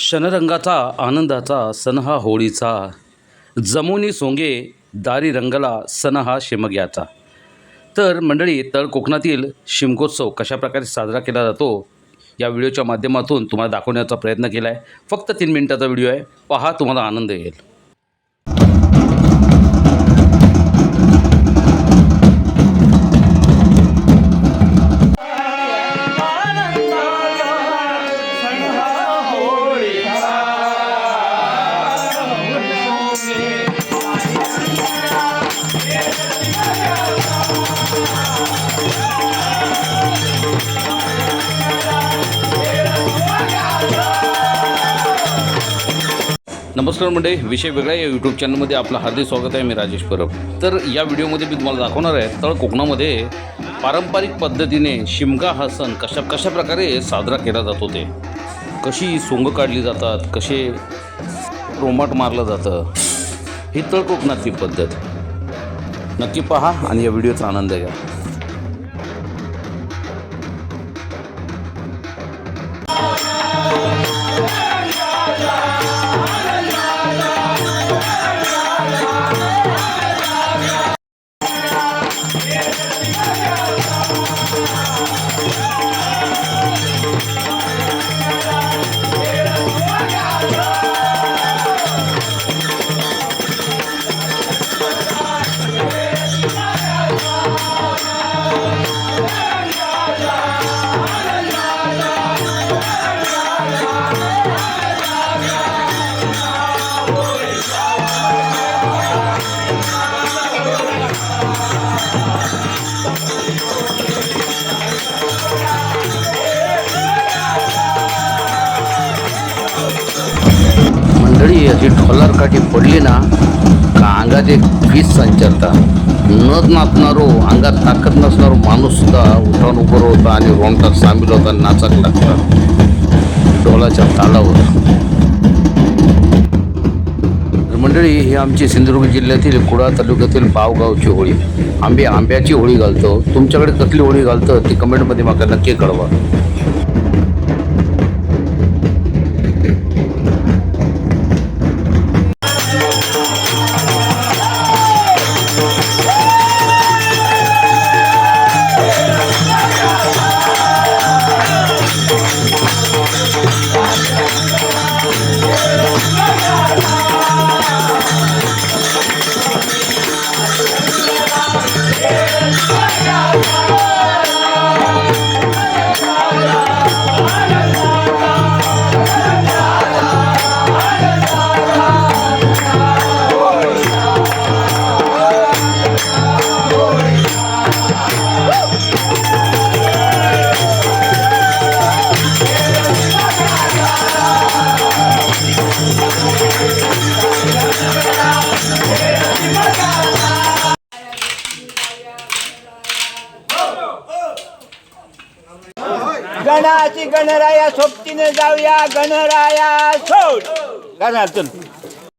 क्षणरंगाचा आनंदाचा सण हा होळीचा जमुनी सोंगे दारी रंगला सण हा शिमग्याचा. तर मंडळी तळ कोकणातील शिमगोत्सव कशाप्रकारे साजरा केला जातो या व्हिडिओच्या माध्यमातून तुम्हाला दाखवण्याचा प्रयत्न केला आहे फक्त तीन मिनिटाचा व्हिडिओ आहे. पहा तुम्हाला आनंद येईल. नमस्कार मंडळी विषय वेगळा या यूट्यूब चॅनलमध्ये आपलं हार्दिक स्वागत आहे. मी राजेश परब. तर या व्हिडिओमध्ये मी तुम्हाला दाखवणार आहे तळ कोकणामध्ये पारंपरिक पद्धतीने शिमगा हा सण कशा कशा प्रकारे साजरा केला जातो ते. कशी सोंग काढली जातात कसे रोमाट मारलं जातं ही तळ कोकणातली पद्धत. नक्की पहा आणि या व्हिडिओचा आनंद घ्या. मंडळी ढोलार काठी पडली ना का अंगात एक वीज संचारता. न नाचणारो अंगात ताकद नसणारो माणूससुद्धा उठावून उभं होता आणि रोमटात सामील होता नाचक लागला ढोलाच्या तालावर. मंडळी ही आमची सिंधुदुर्ग जिल्ह्यातील कुडाळ तालुक्यातील पावगावची होळी. आंबे आंब्याची होळी घालतो. तुमच्याकडे कसली होळी घालतं ती कमेंटमध्ये माका नक्की कळवा. गणाची गणराया सोबतीने जाऊया गणराया सोड. गाणं चल